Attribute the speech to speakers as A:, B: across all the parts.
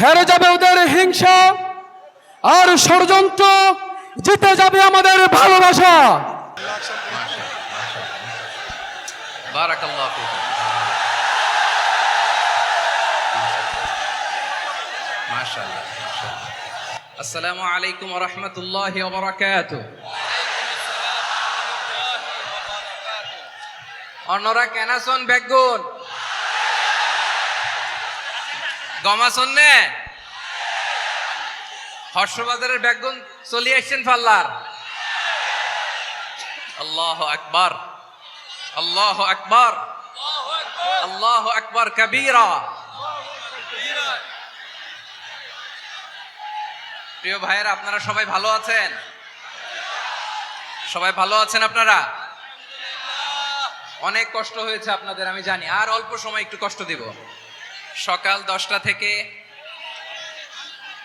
A: হেরে যাবে ওদের হিংসা আর ষড়যন্ত্র, জিতে যাবে আমাদের ভালোবাসা।
B: আসসালামু আলাইকুম রহমতুল্লাহ বরাকাত অন্যরা কেনাসন বেগুন? গমা শোনে হর্ষবাজারের বেগুন চলিয়ে এসছেন পাল্লার আল্লাহ আকবার। আল্লাহ আকবার। আল্লাহ আকবার কবিরা। প্রিয় ভাইয়েরা, আপনারা সবাই ভালো আছেন? সবাই ভালো আছেন আপনারা? অনেক কষ্ট হয়েছে আপনাদের, আমি জানি। আর অল্প সময় একটু কষ্ট দিব। সকাল দশটা থেকে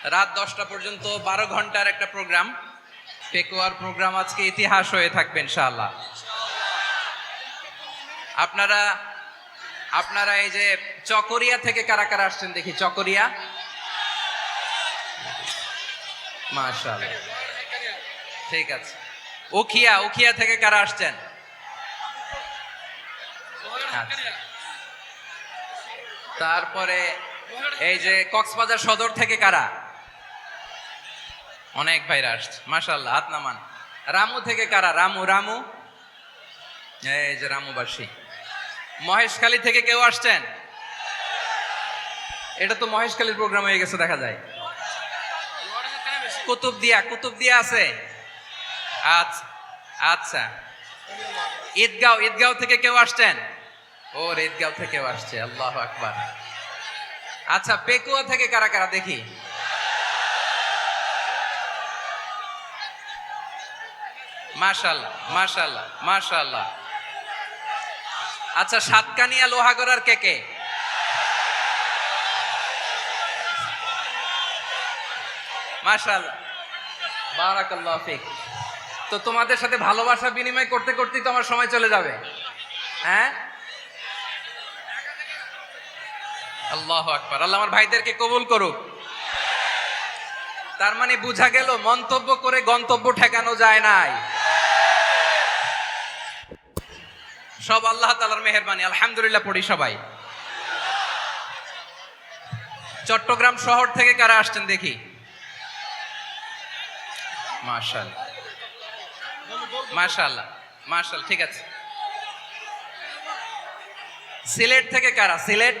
B: রাত দশটা পর্যন্ত বারো ঘণ্টার একটা প্রোগ্রাম। পেকুয়ার প্রোগ্রাম আজকে ইতিহাস হয়ে থাকবে ইনশাআল্লাহ। আপনারা আপনারা এই যে চকরিয়া থেকে কারা কারা আসছেন দেখি, চকরিয়া? মাশাআল্লাহ। ঠিক আছে। উখিয়া উখিয়া থেকে কারা আসছেন আচ্ছা। তারপরে এই যে কক্সবাজার সদর থেকে কারা? অনেক ভাইরা আসছে, মাশাআল্লাহ, হাত নামান। রামু থেকে কারা? রামু রামু? এই যে রামুবাসী। মহেশখালী থেকে কেউ আসছেন? এটা তো মহেশখালীর প্রোগ্রাম হয়ে গেছে, দেখা যায়। কুতুবদিয়া কুতুবদিয়া আছে? আচ্ছা আচ্ছা। ঈদগাঁও ঈদগাঁও থেকে কেউ আসছেন? ও ঈদগাঁও থেকে আসছে, আল্লাহ আকবার। আচ্ছা পেকুয়া থেকে কারা কারা দেখি? মাশাল্লাহ মাশাল্লাহ মাশাল্লাহ আচ্ছা সাতকানিয়া লোহাগড়ার কে কে? মাশাল্লাহ বারাকাল্লাহ তো তোমাদের সাথে ভালোবাসা বিনিময় করতে করতেই তো আমার সময় চলে যাবে। হ্যাঁ? আল্লাহ আকবার। আল্লাহ আমার ভাইদেরকে কবুল করুক। তার মানে বুঝা গেল, মন্তব্য করে গন্তব্য ঠেকানো যায় নাই। সব আল্লাহ তালার মেহরবানি। আলহামদুলিল্লাহ পড়ি সবাই। চট্টগ্রাম শহর থেকে কারা আসছেন দেখি? মার্শাল মার্শাল্লাহ মার্শাল ঠিক আছে। সিলেট থেকে কারা? সিলেট?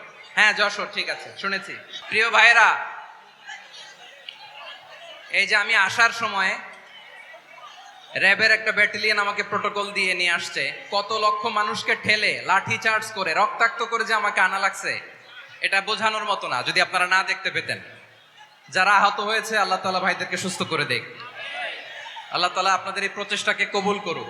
B: হ্যাঁ যশোর, ঠিক আছে, শুনেছি। প্রিয় ভাইরা এই যে আমি আসার সময় র্যাবের একটা ব্যাটালিয়ন আমাকে প্রোটোকল দিয়ে নিয়ে আসছে। কত লক্ষ মানুষকে ঠেলে, লাঠি চার্জ করে, রক্তাক্ত করে যে আমাকে আনা লাগছে, এটা বোঝানোর মতো না, যদি আপনারা না দেখতে পেতেন। যারা আহত হয়েছে, আল্লাহ তালা ভাইদেরকে সুস্থ করে দেখ। আল্লাহ তালা আপনাদের এই প্রচেষ্টাকে কবুল করুক।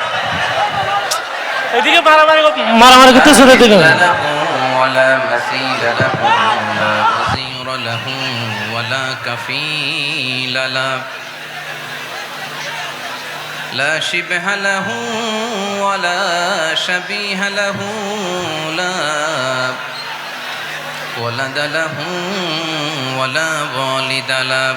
A: এদিকে মারামারি মারামারি করতে শুরু দিকে
B: له ولا مثيل له ولا وزير له ولا كفيل له لا شبه له ولا شبيه له لا ولد له ولا والد له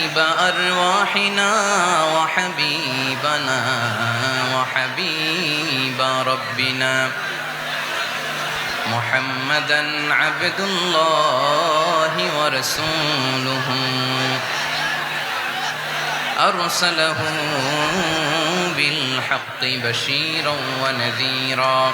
B: وطبيب أرواحنا وحبيبنا وحبيب ربنا محمدا عبد الله ورسوله أرسله بالحق بشيرا ونذيرا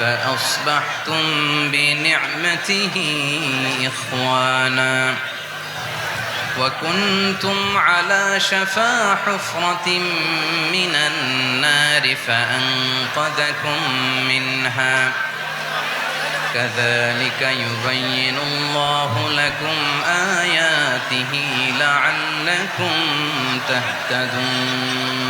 B: فأصبحتم بنعمته إخوانا وكنتم على شفا حفرة من النار فأنقذكم منها. كذلك يبين الله لكم آياته لعلكم تهتدون.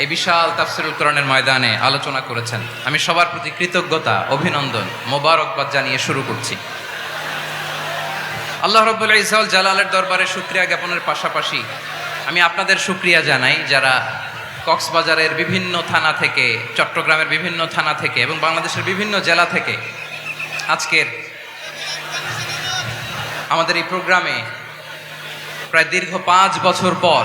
B: এই বিশাল তাফসিরুল কোরআনের ময়দানে আলোচনা করেছেন। আমি সবার প্রতি কৃতজ্ঞতা, অভিনন্দন, মোবারকবাদ জানিয়ে শুরু করছি। আল্লাহ রব্বুল ইসাউল জালালের দরবারে শুক্রিয়া জ্ঞাপনের পাশাপাশি আমি আপনাদের শুক্রিয়া জানাই যারা কক্সবাজারের বিভিন্ন থানা থেকে, চট্টগ্রামের বিভিন্ন থানা থেকে এবং বাংলাদেশের বিভিন্ন জেলা থেকে আজকের আমাদের এই প্রোগ্রামে প্রায় দীর্ঘ পাঁচ বছর পর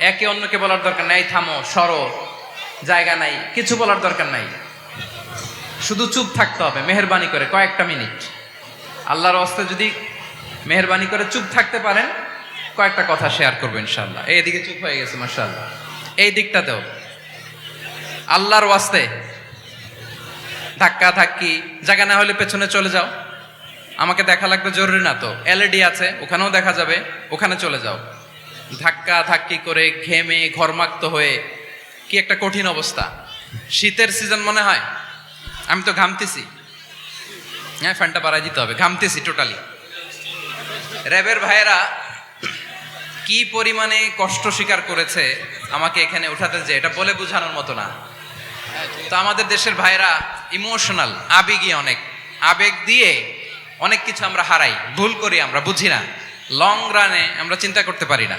B: একে অন্যকে বলার দরকার নাই, থামো, সরো, জায়গা নাই, কিছু বলার দরকার নাই। শুধু চুপ থাকতে হবে, মেহরবানি করে, কয়েকটা মিনিট। আল্লাহর ওয়াস্তে যদি মেহরবানি করে চুপ থাকতে পারেন, কয়েকটা কথা শেয়ার করব ইনশাল্লাহ এইদিকে চুপ হয়ে গেছে মার্শাল্লাহ এই দিকটাতেও। আল্লাহর ওয়াস্তে ধাক্কা ধাক্কি, জায়গা না হলে পেছনে চলে যাও। আমাকে দেখা লাগবে, জরুরি না তো। এলইডি আছে, ওখানেও দেখা যাবে, ওখানে চলে যাও। ধাক্কা ধাক্কি করে ঘেমে ঘরমাক্ত হয়ে, কি একটা কঠিন অবস্থা। শীতের সিজন মনে হয়? আমি তো ঘামতেছি। হ্যাঁ ফ্যানটা বাড়াই দিতে হবে। ঘামতেছি টোটালি র্যাবের ভাইয়েরা কি পরিমাণে কষ্ট স্বীকার করেছে আমাকে এখানে উঠাতে যে এটা বলে বোঝানোর মতো না। তো আমাদের দেশের ভাইরা ইমোশনাল আবেগী অনেক। আবেগ দিয়ে অনেক কিছু আমরা হারাই। ভুল করি আমরা, বুঝি না। লং রানে আমরা চিন্তা করতে পারি না।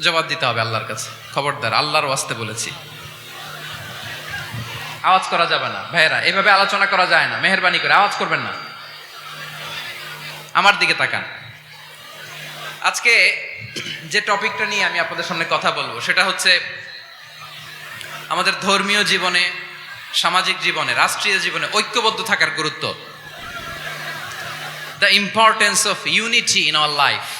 B: জবাব দিতে হবে আল্লাহর কাছে। খবরদার, আল্লাহর ওয়াস্তে বলেছি। আওয়াজ করা যাবে না। ভাইয়েরা, এভাবে আলোচনা করা যায় না। মেহরবানি করে আওয়াজ করবেন না। আমার দিকে তাকান। আজকে যে টপিকটা নিয়ে আমি আপনাদের সামনে কথা বলব, সেটা হচ্ছে আমাদের ধর্মীয় জীবনে, সামাজিক জীবনে, রাষ্ট্রীয় জীবনে ঐক্যবদ্ধ থাকার গুরুত্ব। The importance of unity in our life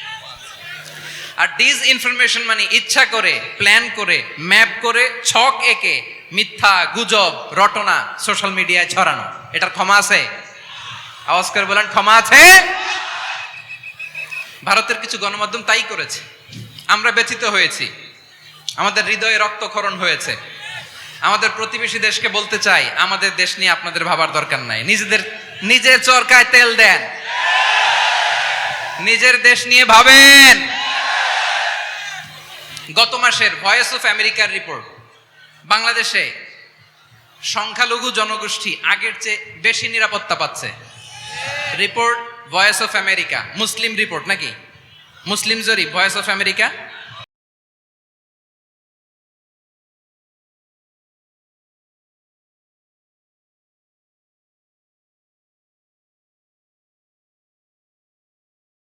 B: R dish information মানে ইচ্ছা করে প্ল্যান করে ম্যাপ করে, ছক একে মিথ্যা, গুজব, রটনা সোশ্যাল মিডিয়ায় ছড়ানো। এটার ক্ষমা আছে? আওয়াজ করে বলেন, ক্ষমা আছে? ভারতের কিছু গণমাধ্যম তাই করেছে। আমরা ব্যথিত হয়েছি। আমাদের হৃদয়ে রক্তক্ষরণ হয়েছে। আমাদের প্রতিবেশী দেশকে বলতে চাই, আমাদের দেশ নিয়ে আপনাদের ভাবার দরকার নাই। নিজেদের, নিজের চরকায় তেল দেন। নিজের দেশ নিয়ে ভাবেন। গত মাসের ভয়েস অফ আমেরিকার রিপোর্ট বাংলাদেশে সংখ্যালঘু জনগোষ্ঠী আগের চেয়ে বেশি নিরাপত্তা পাচ্ছে। Report Voice of America Muslim report নাকি? মুসলিম জরি ভয়েস অফ আমেরিকা